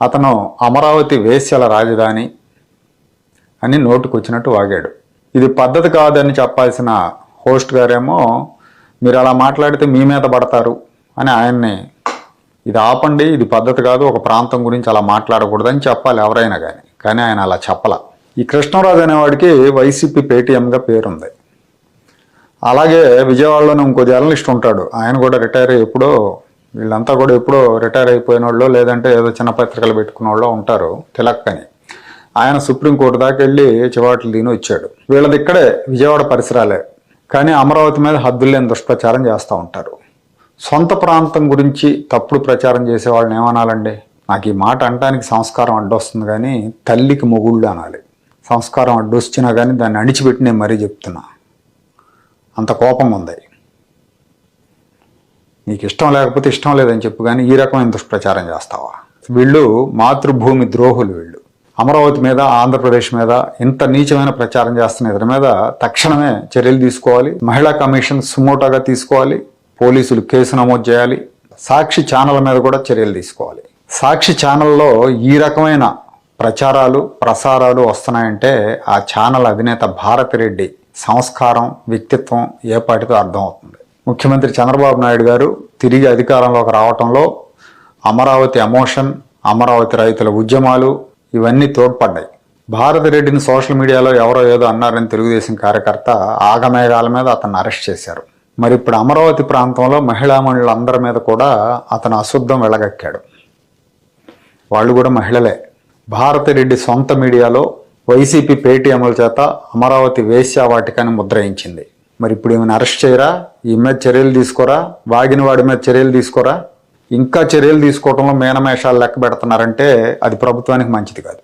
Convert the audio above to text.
అతను అమరావతి వేశ్యల రాజధాని అని నోటుకొచ్చినట్టు వాగాడు. ఇది పద్ధతి కాదని చెప్పాల్సిన హోస్ట్ గారేమో మీరు అలా మాట్లాడితే మీ మీద పడతారు అని ఆయన్ని ఇది ఆపండి ఇది పద్ధతి కాదు ఒక ప్రాంతం గురించి అలా మాట్లాడకూడదని చెప్పాలి ఎవరైనా కానీ కానీ ఆయన అలా చెప్పల. ఈ కృష్ణరాజు అనేవాడికి వైసీపీ పేటీఎంగా పేరుంది. అలాగే విజయవాడలోనే ఇంకో జర్నలిస్ట్ ఉంటాడు. ఆయన కూడా రిటైర్ ఎప్పుడో వీళ్ళంతా కూడా ఎప్పుడో రిటైర్ అయిపోయిన వాళ్ళు లేదంటే ఏదో చిన్న పత్రికలు పెట్టుకున్న వాళ్ళు ఉంటారు తిలక్ అని. ఆయన సుప్రీంకోర్టు దాకా వెళ్ళి చివాట్లు దీని వచ్చాడు వీళ్ళది ఇక్కడే విజయవాడ పరిసరాలే. కానీ అమరావతి మీద హద్దులేని దుష్ప్రచారం చేస్తూ ఉంటారు. సొంత ప్రాంతం గురించి తప్పుడు ప్రచారం చేసే వాళ్ళని ఏమనాలండి? నాకు ఈ మాట అనడానికి సంస్కారం అడ్డొస్తుంది కానీ తల్లికి మొగుళ్ళు అనాలి. సంస్కారం అడ్డొచ్చినా కానీ దాన్ని అణిచిపెట్టి నేను మరీ చెప్తున్నా. అంత కోపం ఉంది. నీకు ఇష్టం లేకపోతే ఇష్టం లేదని చెప్పు కానీ ఈ రకమైన దుష్ప్రచారం చేస్తావా? వీళ్ళు మాతృభూమి ద్రోహులు వీళ్ళు. అమరావతి మీద ఆంధ్రప్రదేశ్ మీద ఇంత నీచమైన ప్రచారం చేస్తున్న ఇతని మీద తక్షణమే చర్యలు తీసుకోవాలి. మహిళా కమిషన్ సుమోటాగా తీసుకోవాలి. పోలీసులు కేసు నమోదు చేయాలి. సాక్షి ఛానల్ మీద కూడా చర్యలు తీసుకోవాలి. సాక్షి ఛానల్లో ఈ రకమైన ప్రచారాలు ప్రసారాలు వస్తున్నాయంటే ఆ ఛానల్ అధినేత భారతిరెడ్డి సంస్కారం వ్యక్తిత్వం ఏ పాటితో అర్థమవుతుంది? ముఖ్యమంత్రి చంద్రబాబు నాయుడు గారు తిరిగి అధికారంలోకి రావటంలో అమరావతి ఎమోషన్ అమరావతి రైతుల ఉద్యమాలు ఇవన్నీ తోడ్పడ్డాయి. భారతిరెడ్డిని సోషల్ మీడియాలో ఎవరో ఏదో అన్నారని తెలుగుదేశం కార్యకర్త ఆగమేఘాల మీద అతన్ని అరెస్ట్ చేశారు. మరి ఇప్పుడు అమరావతి ప్రాంతంలో మహిళా మహిళలందరి మీద కూడా అతను అశుద్ధం వెళ్ళగక్కాడు వాళ్ళు కూడా మహిళలే. భారతిరెడ్డి సొంత మీడియాలో వైసీపీ పేటీఎంల చేత అమరావతి వేశ్యావాటికని ముద్రయించింది. మరి ఇప్పుడు ఈమెను అరెస్ట్ చేయరా? ఈ మీద చర్యలు తీసుకోరా? వాగిన వాడి మీద చర్యలు తీసుకోరా? ఇంకా చర్యలు తీసుకోవడంలో మేనమేషాలు లెక్క పెడుతున్నారంటే అది ప్రభుత్వానికి మంచిది కాదు.